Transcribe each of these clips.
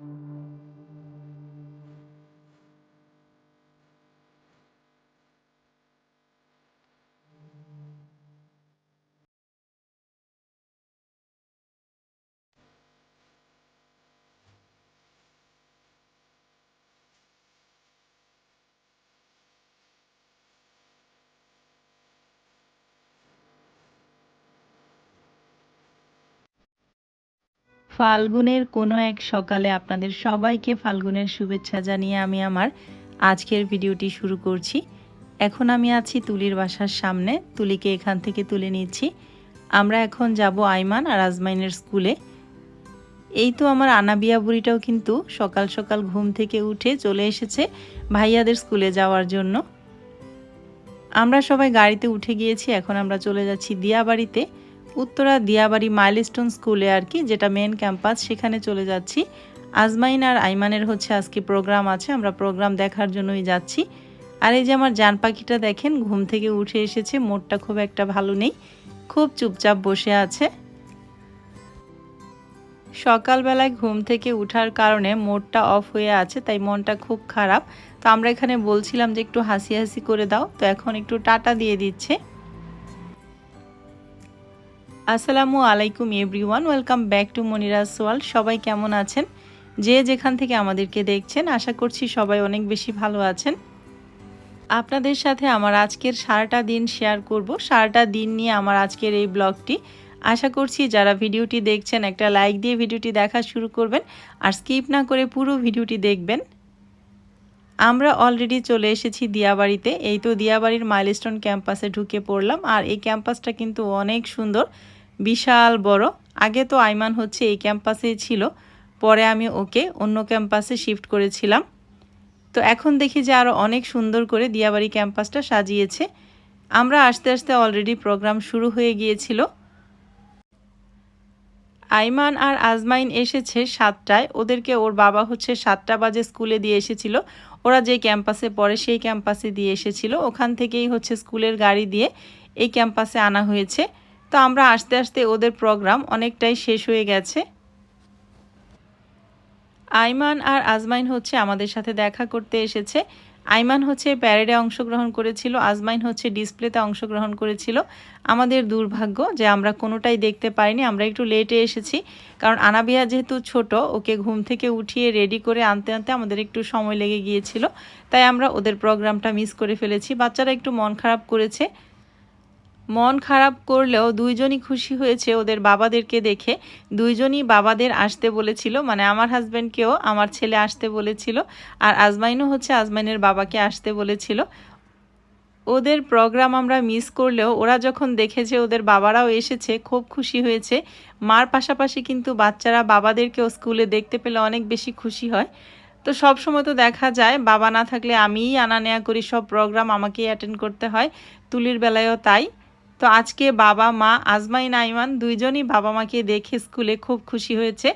Mm-hmm. ফাল্গুনের কোনো এক সকালে আপনাদের সবাইকে ফাল্গুনের শুভেচ্ছা জানিয়ে আমি আমার আজকের ভিডিওটি শুরু করছি। এখন আমি আছি তুলির বাসার সামনে। তুলিকে এখান থেকে তুলে নিচ্ছি। আমরা এখন যাব আইমান আর আজমাইনের স্কুলে। এই তো আমার আনাবিয়া বুড়িটাও কিন্তু সকাল সকাল ঘুম থেকে উঠে চলে এসেছে ভাইয়াদের স্কুলে যাওয়ার জন্য। আমরা সবাই গাড়িতে উঠে গিয়েছি, এখন আমরা চলে যাচ্ছি দিয়াবাড়িতে। উত্তরা দিয়াবাড়ি মাইলস্টোন স্কুলে আর কি, যেটা মেন ক্যাম্পাস সেখানে চলে যাচ্ছি। আজমাইন আর আইমানের হচ্ছে আজকে প্রোগ্রাম আছে, আমরা প্রোগ্রাম দেখার জন্যই যাচ্ছি। আর এই যে আমার জান পাখিটা দেখেন, ঘুম থেকে উঠে এসেছে, মোটটা খুব একটা ভালো নেই, খুব চুপচাপ বসে আছে। সকালবেলায় ঘুম থেকে উঠার কারণে মোডটা অফ হয়ে আছে, তাই মনটা খুব খারাপ। তো আমরা এখানে বলছিলাম যে একটু হাসি হাসি করে দাও, তো এখন একটু টাটা দিয়ে দিচ্ছে। আসসালামু আলাইকুম everyone, welcome back to Moniraj সোয়াল। সবাই কেমন আছেন? যে যেখান থেকে আমাদেরকে দেখছেন, আশা করছি সবাই অনেক বেশি ভালো আছেন। আপনাদের সাথে আমার আজকের সারাটা দিন শেয়ার করব। সারাটা দিন নিয়ে আমার আজকের এই ব্লগটি। আশা করছি যারা ভিডিওটি দেখছেন, একটা লাইক দিয়ে ভিডিওটি দেখা শুরু করবেন আর স্কিপ না করে পুরো ভিডিওটি দেখবেন। আমরা অলরেডি চলে এসেছি দিয়াবাড়িতে। এই তো দিয়াবাড়ির মাইলস্টোন ক্যাম্পাসে ঢুকে পড়লাম আর এই ক্যাম্পাসটা কিন্তু অনেক সুন্দর। বিশাল বড়। আগে তো আইমান হচ্ছে এই ক্যাম্পাসেই ছিল। পরে আমি ওকে অন্য ক্যাম্পাসে শিফট করেছিলাম। তো এখন দেখি যে আরও অনেক সুন্দর করে দিয়াবাড়ি ক্যাম্পাসটা সাজিয়েছে। আমরা আস্তে আস্তে অলরেডি প্রোগ্রাম শুরু হয়ে গিয়েছিল। আইমান আর আজমাইন এসেছে সাতটায়। ওদেরকে ওর বাবা হচ্ছে সাতটা বাজে স্কুলে দিয়ে এসেছিল। ওরা যে ক্যাম্পাসে পড়ে সেই ক্যাম্পাসে দিয়ে এসেছিল। ওখান থেকেই হচ্ছে স্কুলের গাড়ি দিয়ে এই ক্যাম্পাসে আনা হয়েছে। তো আমরা আস্তে আস্তে ওদের প্রোগ্রাম অনেকটাই শেষ হয়ে গেছে। আইমান আর আজমাইন হচ্ছে আমাদের সাথে দেখা করতে এসেছে। আইমান হচ্ছে প্যারেডে অংশগ্রহণ করেছিল, আজমাইন হচ্ছে ডিসপ্লেতে অংশগ্রহণ করেছিল। আমাদের দুর্ভাগ্য যে আমরা কোনোটাই দেখতে পাইনি, আমরা একটু লেটে এসেছি। কারণ আনাবিয়া যেহেতু ছোট, ওকে ঘুম থেকে উঠিয়ে রেডি করে আনতে আনতে আমাদের একটু সময় লেগে গিয়েছিল। তাই আমরা ওদের প্রোগ্রামটা মিস করে ফেলেছি। বাচ্চারা একটু মন খারাপ করেছে। মন খারাপ করলেও দুইজনই খুশি হয়েছে ওদের বাবাদেরকে দেখে। দুইজনই বাবাদের আসতে বলেছিল মানে আমার হাজব্যান্ডকেও আমার ছেলে আসতে বলেছিল আর আজমাইনও হচ্ছে আজমাইনের বাবাকে আসতে বলেছিল। ওদের প্রোগ্রাম আমরা মিস করলেও ওরা যখন দেখেছে ওদের বাবারাও এসেছে, খুব খুশি হয়েছে। মার পাশাপাশি কিন্তু বাচ্চারা বাবাদেরকেও স্কুলে দেখতে পেলে অনেক বেশি খুশি হয়। তো সব সময় তো দেখা যায়, বাবা না থাকলে আমিই আনা নেয়া করি, সব প্রোগ্রাম আমাকেই অ্যাটেন্ড করতে হয়। তুলির বেলায়ও তাই। তো আজকে বাবা মা আজমাইন, আইমান দুইজনই বাবা মাকে দেখে স্কুলে খুব খুশি হয়েছে।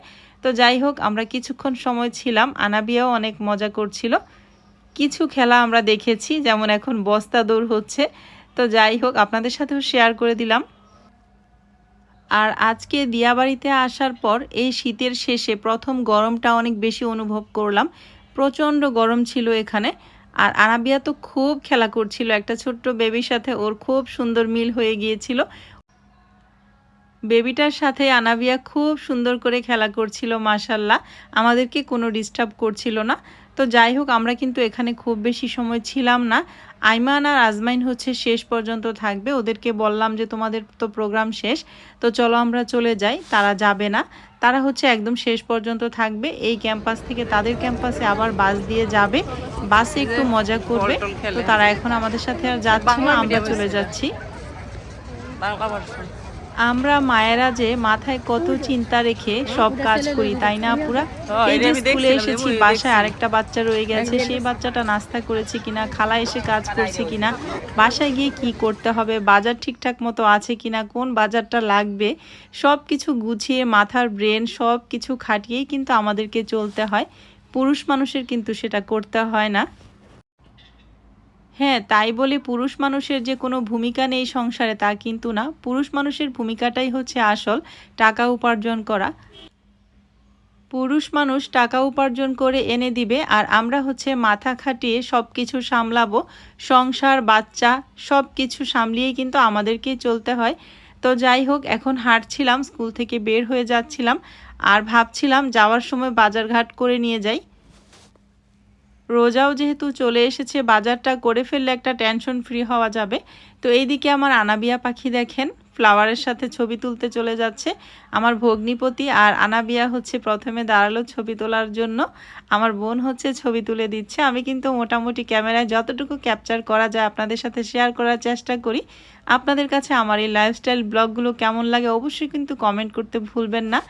তো যাই হোক, আমরা কিছুক্ষণ সময় ছিলাম, আনাবিয়াও অনেক মজা করছিল। কিছু খেলা আমরা দেখেছি, যেমন এখন বস্তা দৌড় হচ্ছে। তো যাই হোক, আপনাদের সাথেও শেয়ার করে দিলাম। আর আজকে দিয়াবাড়িতে আসার পর এই শীতের শেষে প্রথম গরমটা অনেক বেশি অনুভব করলাম। প্রচণ্ড গরম ছিল এখানে। আর আরাবিয়া তো খুব খেলা করছিল। একটা ছোট্ট বেবির সাথে ওর খুব সুন্দর মিল হয়ে গিয়েছিল। বেবিটার সাথে আনাবিয়া খুব সুন্দর করে খেলা করছিল মাসাল্লাহ আমাদেরকে কোনো ডিস্টার্ব করছিল না। তো যাই হোক, আমরা কিন্তু এখানে খুব বেশি সময় ছিলাম না। আইমান আর আজমাইন হচ্ছে শেষ পর্যন্ত থাকবে। ওদেরকে বললাম যে তোমাদের তো প্রোগ্রাম শেষ তো চলো আমরা চলে যাই। তারা যাবে না। তারা হচ্ছে একদম শেষ পর্যন্ত থাকবে। এই ক্যাম্পাস থেকে তাদের ক্যাম্পাসে আবার বাস দিয়ে যাবে। বাসে একটু মজা করবে। তো তারা এখন আমাদের সাথে আর যাচ্ছে না আমরা চলে যাচ্ছি। আমরা মায়েরা যে মাথায় কত চিন্তা রেখে সব কাজ করি তাই না পুরা? এই যে স্কুলে এসেছি বাসায় আরেকটা বাচ্চা রয়ে গেছে সেই বাচ্চাটা নাস্তা করেছে কিনা খালা এসে কাজ করছে কিনা বাসায় গিয়ে কি করতে হবে বাজার ঠিকঠাক মতো আছে কিনা কোন বাজারটা লাগবে সব কিছু গুছিয়ে মাথার ব্রেন সব কিছু খাটিয়েই কিন্তু আমাদেরকে চলতে হয়। পুরুষ মানুষের কিন্তু সেটা করতে হয় না। হ্যাঁ তাই বলে পুরুষ মানুষের যে কোনো ভূমিকা নেই সংসারে তা কিন্তু না। পুরুষ মানুষের ভূমিকাটাই হচ্ছে আসল, টাকা উপার্জন করা। পুরুষ মানুষ টাকা উপার্জন করে এনে দিবে আর আমরা হচ্ছে মাথা খাটিয়ে সব কিছু সামলাবো। সংসার, বাচ্চা সব কিছু সামলিয়েই কিন্তু আমাদেরকেই চলতে হয়। তো যাই হোক, এখন হাঁটছিলাম, স্কুল থেকে বের হয়ে যাচ্ছিলাম। আর ভাবছিলাম যাওয়ার সময় বাজারঘাট করে নিয়ে যাই। রোজাও যেহেতু চলে এসেছে, বাজারটা করে ফেললে একটা টেনশন ফ্রি হওয়া যাবে। তো এইদিকে আমার আনাবিয়া পাখি দেখেন ফ্লাওয়ারের সাথে ছবি তুলতে চলে যাচ্ছে। আমার ভগ্নিপতি আর আনাবিয়া হচ্ছে প্রথমে দাঁড়াল ছবি তোলার জন্য। আমার বোন হচ্ছে ছবি তুলে দিচ্ছে। আমি কিন্তু মোটামুটি ক্যামেরায় যতটুকু ক্যাপচার করা যায় আপনাদের সাথে শেয়ার করার চেষ্টা করি। আপনাদের কাছে আমার এই লাইফস্টাইল ব্লগগুলো কেমন লাগে অবশ্যই কিন্তু কমেন্ট করতে ভুলবেন না।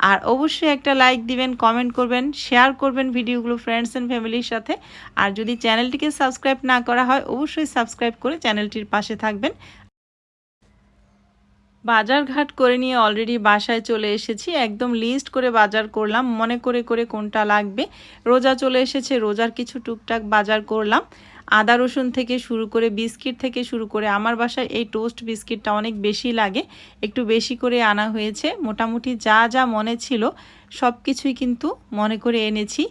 আর অবশ্যই একটা লাইক দিবেন কমেন্ট করবেন শেয়ার করবেন ভিডিওগুলো ফ্রেন্ডস অ্যান্ড ফ্যামিলির সাথে। আর যদি চ্যানেলটিকে সাবস্ক্রাইব না করা হয়, অবশ্যই সাবস্ক্রাইব করে চ্যানেলটির পাশে থাকবেন। বাজার ঘাট করে নিয়ে অলরেডি বাসায় চলে এসেছি। একদম লিস্ট করে বাজার করলাম। মনে করে করে কোনটা লাগবে? রোজা চলে এসেছে। রোজার কিছু টুকটাক বাজার করলাম। আদা রসুন থেকে শুরু করে বিস্কিট থেকে শুরু করে আমার বাসায় এই টোস্ট বিস্কিটটা অনেক বেশি লাগে। একটু বেশি করে আনা হয়েছে। মোটামুটি যা যা মনে ছিল সব কিছুই কিন্তু মনে করে এনেছি।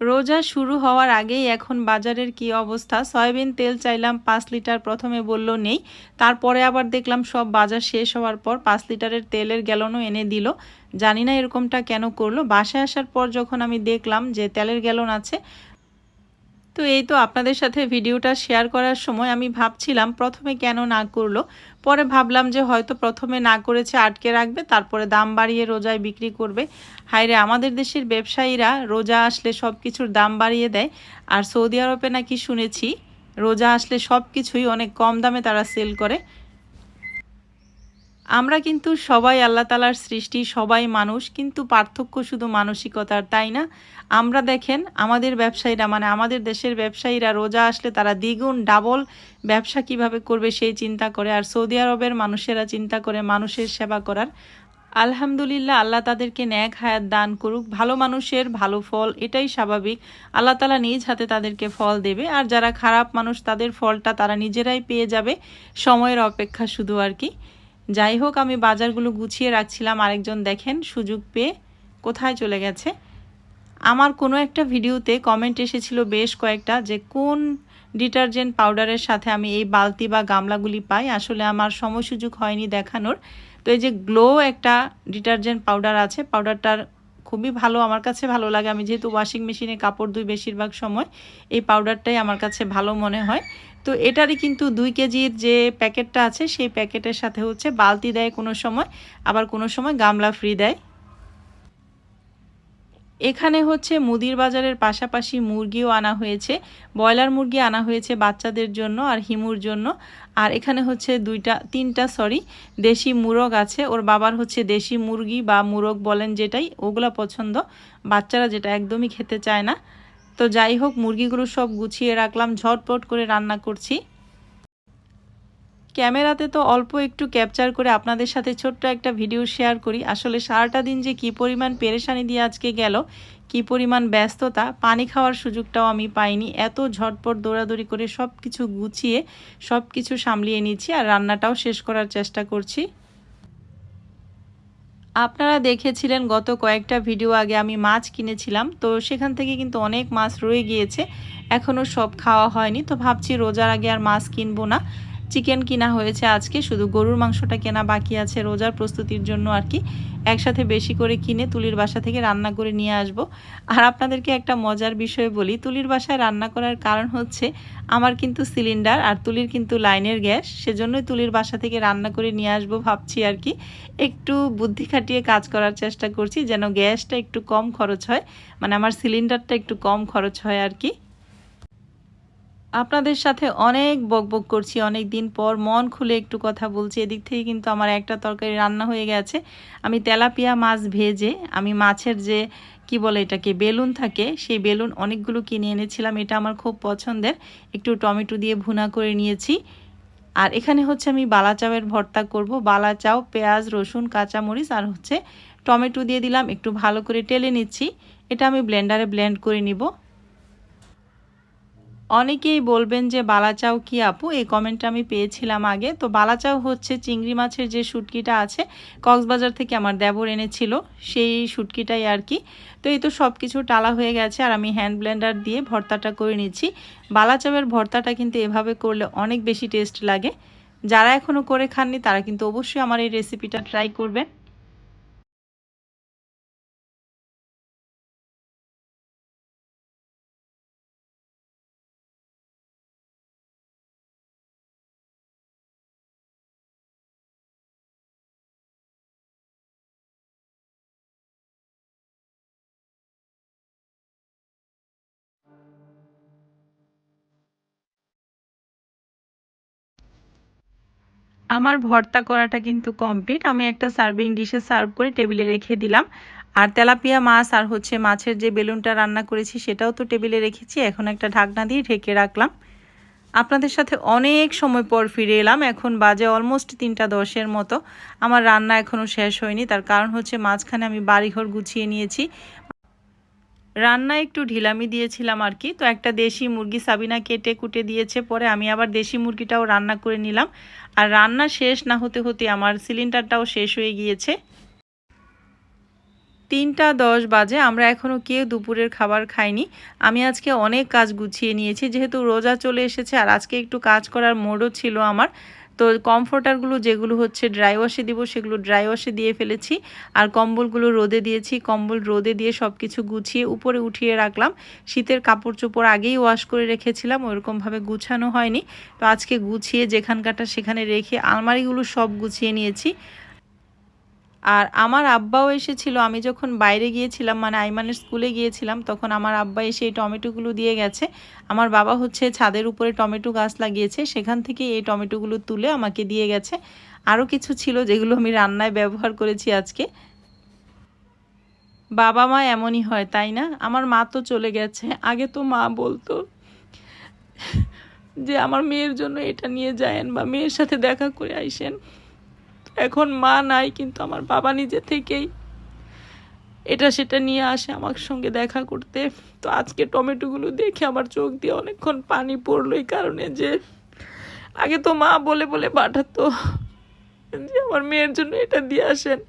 রোজা শুরু হওয়ার আগেই এখন বাজারের কি অবস্থা? সয়াবিন তেল চাইলাম, পাঁচ লিটার প্রথমে বলল নেই। তারপরে আবার দেখলাম সব বাজার শেষ হওয়ার পর পাঁচ লিটারের তেলের গ্যালনও এনে দিল। জানি না এরকমটা কেন করল। বাসায় আসার পর যখন আমি দেখলাম যে তেলের গ্যালন আছে তো এই তো আপনাদের সাথে ভিডিওটা শেয়ার করার সময় আমি ভাবছিলাম প্রথমে কেন না করল। পরে ভাবলাম যে হয়তো প্রথমে না করেছে আটকে রাখবে, তারপরে দাম বাড়িয়ে রোজায় বিক্রি করবে। হাইরে আমাদের দেশের ব্যবসায়ীরা রোজা আসলে সব কিছুর দাম বাড়িয়ে দেয়। আর সৌদি আরবে নাকি শুনেছি, রোজা আসলে সব কিছুই অনেক কম দামে তারা সেল করে। আমরা কিন্তু সবাই আল্লাহ তালার সৃষ্টি, সবাই মানুষ, কিন্তু পার্থক্য শুধু মানসিকতার, তাই না? আমরা দেখেন, আমাদের ব্যবসায়ীরা মানে আমাদের দেশের ব্যবসায়ীরা রোজা আসলে তারা দ্বিগুণ ডাবল ব্যবসা কীভাবে করবে সেই চিন্তা করে, আর সৌদি আরবের মানুষেরা চিন্তা করে মানুষের সেবা করার। আলহামদুলিল্লাহ, আল্লাহ তাদেরকে ন্যাক হায়াত দান করুক, ভালো মানুষের ভালো ফল, এটাই স্বাভাবিক। আল্লাহ তালা নিজ হাতে তাদেরকে ফল দেবে, আর যারা খারাপ মানুষ, তাদের ফলটা তারা নিজেরাই পেয়ে যাবে, সময়ের অপেক্ষা শুধু আর কি। যাই হোক আমি বাজারগুলো গুছিয়ে রাখছিলাম। আরেকজন দেখেন, সুযোগ পেয়ে কোথায় চলে গেছে। আমার কোনো একটা ভিডিওতে কমেন্ট এসেছিল বেশ কয়েকটা যে, কোন ডিটারজেন্ট পাউডারের সাথে আমি এই বালতি বা গামলাগুলি পাই? আসলে আমার সময় সুযোগ হয়নি দেখানোর। তো এই যে গ্লো একটা ডিটারজেন্ট পাউডার আছে, পাউডারটার খুবই ভালো, আমার কাছে ভালো লাগে। আমি যেহেতু ওয়াশিং মেশিনে কাপড় ধুই বেশিরভাগ সময়, এই পাউডারটাই আমার কাছে ভালো মনে হয়। তো এটারই কিন্তু দুই কেজির যে প্যাকেটটা আছে, সেই প্যাকেটের সাথে হচ্ছে বালতি দেয় কোনো সময়, আবার কোনো সময় গামলা ফ্রি দেয়। এখানে হচ্ছে মুদির বাজারের পাশাপাশি মুরগিও আনা হয়েছে, ব্রয়লার মুরগি আনা হয়েছে বাচ্চাদের জন্য আর হিমুর জন্য। আর এখানে হচ্ছে দুইটা, তিনটা সরি দেশি মুরগ আছে। ওর বাবার হচ্ছে দেশি মুরগি বা মুরগ বলেন যেটাই, ওগুলা পছন্দ। বাচ্চারা যেটা একদমই খেতে চায় না। তো যাই হোক, মুরগিগুলো সব গুছিয়ে রাখলাম, ঝটপট করে রান্না করছি। ক্যামেরাতে তো অল্প একটু ক্যাপচার করে আপনাদের সাথে ছোট্ট একটা ভিডিও শেয়ার করি। আসলে সারাটা দিন যে কি পরিমাণ পেরেশানি দিয়ে আজকে গেল কি পরিমাণ ব্যস্ততা, পানি খাওয়ার সুযোগটাও আমি পাইনি। এত ঝটপট দৌড়াদৌড়ি করে সব কিছু গুছিয়ে সব কিছু সামলিয়ে নিচ্ছি আর রান্নাটাও শেষ করার চেষ্টা করছি। আপনারা দেখেছিলেন গত কয়েকটা ভিডিও আগে আমি মাছ কিনেছিলাম, তো সেখান থেকে কিন্তু অনেক মাছ রয়ে গিয়েছে। এখনও সব খাওয়া হয়নি, তো ভাবছি রোজার আগে আর মাছ কিনবো না। চিকেন কিনা হয়েছে আজকে, শুধু গরুর মাংসটা কেনা বাকি আছে রোজার প্রস্তুতির জন্য আর কি। একসাথে বেশি করে কিনে তুলির বাসা থেকে রান্না করে নিয়ে আসব। আর আপনাদেরকে একটা মজার বিষয় বলি, তুলির বাসায় রান্না করার কারণ হচ্ছে আমার কিন্তু সিলিন্ডার আর তুলির কিন্তু লাইনের গ্যাস, সেজন্যই তুলির বাসা থেকে রান্না করে নিয়ে আসব ভাবছি আর কি। একটু বুদ্ধি খাটিয়ে কাজ করার চেষ্টা করছি যেন গ্যাসটা একটু কম খরচ হয় মানে আমার সিলিন্ডারটা একটু কম খরচ হয় আর কি। আপনাদের সাথে অনেক বকবক করছি, অনেক দিন পর মন খুলে একটু কথা বলছি। এদিক থেকে কিন্তু আমার একটা তরকারি রান্না হয়ে গেছে। আমি তেলাপিয়া মাছ ভেজে, আমি মাছের যে, কি বলে এটাকে, বেলুন থাকে, সেই বেলুন অনেকগুলো কিনে এনেছিলাম। এটা আমার খুব পছন্দের। একটু টমেটো দিয়ে ভুনা করে নিয়েছি। আর এখানে হচ্ছে আমি বালা চাউয়ের ভর্তা করব। বালা চাউ, পেঁয়াজ, রসুন, কাঁচামরিচ আর হচ্ছে টমেটো দিয়ে দিলাম। একটু ভালো করে টেলে নিচ্ছি। এটা আমি ব্লেন্ডারে ব্লেন্ড করে নিব। অনেকেই বলবেন যে, বালাচাও কি আপু? এই কমেন্টটা আমি পেয়েছিলাম আগে। তো বালাচাও হচ্ছে চিংড়ি মাছের যে শুটকিটা আছে, কক্সবাজার থেকে আমার দেবর এনেছিল, সেই শুটকিটাই আর কি। তো এই তো সব কিছু টালা হয়ে গেছে আর আমি হ্যান্ড ব্লেন্ডার দিয়ে ভর্তাটা করে নিচ্ছি। বালাচাওয়ের ভর্তাটা কিন্তু এভাবে করলে অনেক বেশি টেস্ট লাগে। যারা এখনও করে খাননি, তারা কিন্তু অবশ্যই আমার এই রেসিপিটা ট্রাই করবেন। আমার ভর্তা করাটা কিন্তু কমপ্লিট। আমি একটা সার্ভিং ডিশে সার্ভ করে টেবিলে রেখে দিলাম। আর তেলাপিয়া মাছ আর হচ্ছে মাছের যে বেলুনটা রান্না করেছি সেটাও তো টেবিলে রেখেছি। এখন একটা ঢাকনা দিয়ে ঢেকে রাখলাম। আপনাদের সাথে অনেক সময় পর ফিরে এলাম। এখন বাজে অলমোস্ট তিনটা দশের মতো। আমার রান্না এখনও শেষ হয়নি। তার কারণ হচ্ছে মাঝখানে আমি বাড়িঘর গুছিয়ে নিয়েছি। রান্না একটু ঢিলামি দিয়েছিলাম আর কি। তো একটা দেশি মুরগি সাবিনা কেটে কুটে দিয়েছে, পরে আমি আবার দেশি মুরগিটাও রান্না করে নিলাম। আর রান্না শেষ না হতে হতে আমার সিলিন্ডারটাও শেষ হয়ে গিয়েছে। তিনটা দশ বাজে, আমরা এখনও কেউ দুপুরের খাবার খাইনি। আমি আজকে অনেক কাজ গুছিয়ে নিয়েছি, যেহেতু রোজা চলে এসেছে আর আজকে একটু কাজ করার মোডও ছিল আমার। তো কমফোর্টারগুলো যেগুলো হচ্ছে ড্রাই ওয়াশে দিব, সেগুলো ড্রাই ওয়াশে দিয়ে ফেলেছি। আর কম্বলগুলো রোদে দিয়েছি, কম্বল রোদে দিয়ে সব কিছু গুছিয়ে উপরে উঠিয়ে রাখলাম। শীতের কাপড় চোপড় আগেই ওয়াশ করে রেখেছিলাম, ওইরকমভাবে গুছানো হয়নি। তো আজকে গুছিয়ে যেখানকারটা সেখানে রেখে আলমারিগুলো সব গুছিয়ে নিয়েছি। আর আমার আব্বাও এসেছিল, আমি যখন বাইরে গিয়েছিলাম মানে আইমানের স্কুলে গিয়েছিলাম, তখন আমার আব্বা এসে এই টমেটোগুলো দিয়ে গেছে। আমার বাবা হচ্ছে ছাদের উপরে টমেটো গাছ লাগিয়েছে, সেখান থেকে এই টমেটোগুলো তুলে আমাকে দিয়ে গেছে। আরও কিছু ছিল যেগুলো আমি রান্নায় ব্যবহার করেছি আজকে। বাবা মা এমনই হয়, তাই না? আমার মা তো চলে গেছে, আগে তো মা বলতো যে আমার মেয়ের জন্য এটা নিয়ে যায়েন বা মেয়ের সাথে দেখা করে আইসেন। এখন মা নাই, কিন্তু আমার বাবা নিজে থেকেই এটা সেটা নিয়ে আসে আমার সঙ্গে দেখা করতে। তো আজকে টমেটোগুলো দেখে আমার চোখ দিয়ে অনেকক্ষণ পানি পড়ল এই কারণে যে আগে তো মা বলে বলে পাঠাতো যে আমার মেয়ের জন্য এটা দিয়ে আসেন।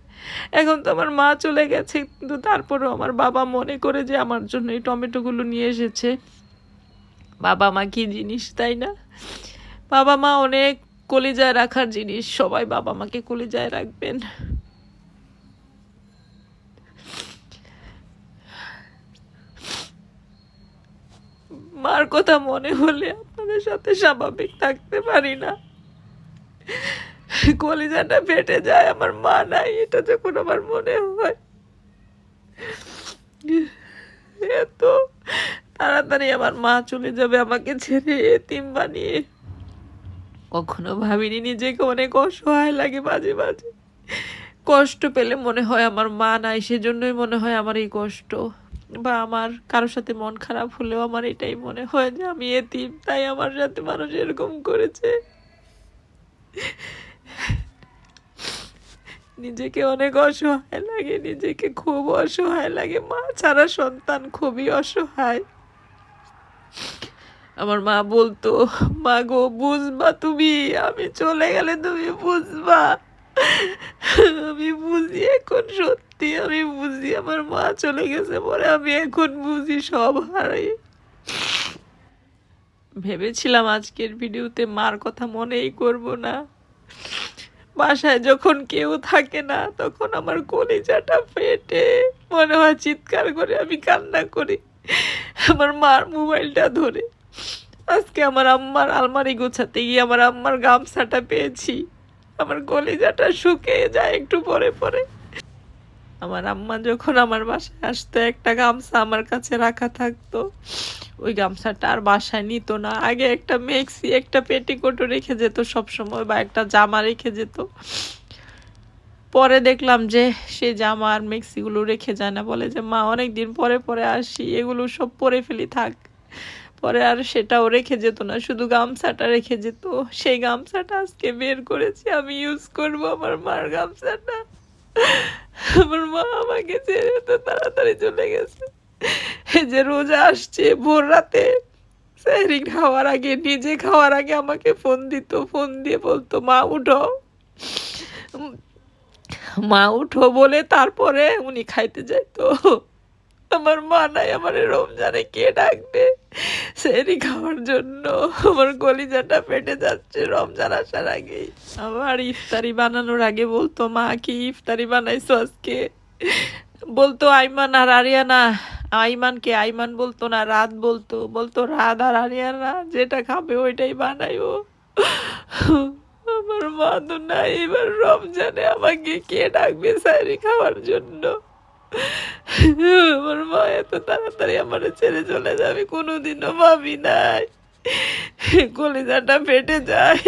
এখন তো আমার মা চলে গেছে, কিন্তু তারপরেও আমার বাবা মনে করে যে আমার জন্য এই টমেটোগুলো নিয়ে এসেছে। বাবা মা কি জিনিস, তাই না? বাবা মা অনেক কলিজায় রাখার জিনিস, সবাই বাবা মাকে কলিজায় রাখবেন। মার কথা মনে হলে আপনাদের সাথে স্বাভাবিক থাকতে পারি না। কলিজাটা ফেটে যায়, আমার মা নাই, এটা যখন আমার মনে হয়। এত তাড়াতাড়ি আমার মা চলে যাবে আমাকে ছেড়ে, এতিম বানিয়ে। কখনো ভাবিনি নিজেকে অনেক অসহায় লাগে মাঝে মাঝে। কষ্ট পেলে মনে হয় আমার মা নাই, সেজন্যই মনে হয় আমার এই কষ্ট। বা আমার কারোর সাথে মন খারাপ হলেও আমার এটাই মনে হয় যে আমি এতিম, তাই আমার সাথে মানুষ এরকম করেছে। নিজেকে অনেক অসহায় লাগে, নিজেকে খুব অসহায় লাগে। মা ছাড়া সন্তান খুবই অসহায়। আমার মা বলতো, মা গো, বুঝবা তুমি? আমি চলে গেলে তুমি বুঝবা। আমি বুঝি এখন সত্যি, আমি বুঝি আমার মা চলে গেছে পরে আমি এখন বুঝি সব হারাই। ভেবেছিলাম আজকের ভিডিওতে মার কথা মনেই করব না। বাসায় যখন কেউ থাকে না, তখন আমার কলিজাটা ফেটে, মনে হয় চিৎকার করে আমি কান্না করি। আমার মার মোবাইলটা ধরে। আজকে আমার আম্মার আলমারি গোছাতে গিয়ে আমার আম্মার গামছাটা পেয়েছি। আমার কলিজাটা শুকিয়ে যায় একটু পরে পরে। আমার আম্মা যখন আমার বাসায় আসতো, একটা গামছা আমার কাছে রাখা থাকতো। ওই গামছাটা আর বাসায় নিত না। আগে একটা মেক্সি, একটা পেটিকোটও রেখে যেত সব সময় বা একটা জামা রেখে যেত। পরে দেখলাম যে সে জামা আর মেক্সিগুলো রেখে যায় না। বলে যে, মা অনেক দিন পরে পরে আসি। এগুলো সব পরে ফেলি, থাক। পরে আর সেটাও রেখে যেত না, শুধু গামছাটা রেখে যেত। সেই গামছাটা আজকে বের করেছি, আমি ইউজ করব আমার মার গামছাটা। আমার মা আমাকে ছেড়ে তো তাড়াতাড়ি চলে গেছে। যে রোজা আসছে, ভোর রাতে সেহরি খাওয়ার আগে, নিজে খাওয়ার আগে আমাকে ফোন দিত ফোন দিয়ে বলতো, মা, উঠো। মা, উঠো বলে তারপরে উনি খাইতে যাইতো। আমার মা নাই, আমার রমজানে কে ডাকবে? সেরি খাওয়ার জন্য। আমার কলিজাটা ফেটে যাচ্ছে রমজান আসার আগেই। আবার ইফতারি বানানোর আগে বলতো, মা, কি ইফতারি বানাইছো আজকে? বলতো, আইমান আর আরিয়ানা। আইমানকে আইমান বলতো না, রাত বলতো। বলতো, রাত আর আরিয়ানা, যেটা খাবে ওইটাই বানাইও আমার মা তো নাই, এবার রমজানে আমাকে কে ডাকবে সারি খাওয়ার জন্য? আমার মা এত তাড়াতাড়ি আমার ছেড়ে চলে যাবে কোনোদিনও ভাবি নাই। কলিজাটা ফেটে যায়।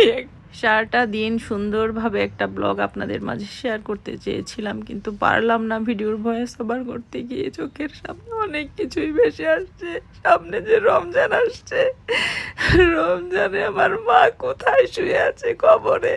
সারাটা দিন সুন্দরভাবে একটা ব্লগ আপনাদের মাঝে শেয়ার করতে চেয়েছিলাম, কিন্তু পারলাম না ভিডিওর ভয়েস ওভার করতে গিয়ে চোখের সামনে অনেক কিছুই ভেসে আসছে, সামনে যে রমজান আসছে, রমজানে আমার মা কোথায় শুয়ে আছে কবরে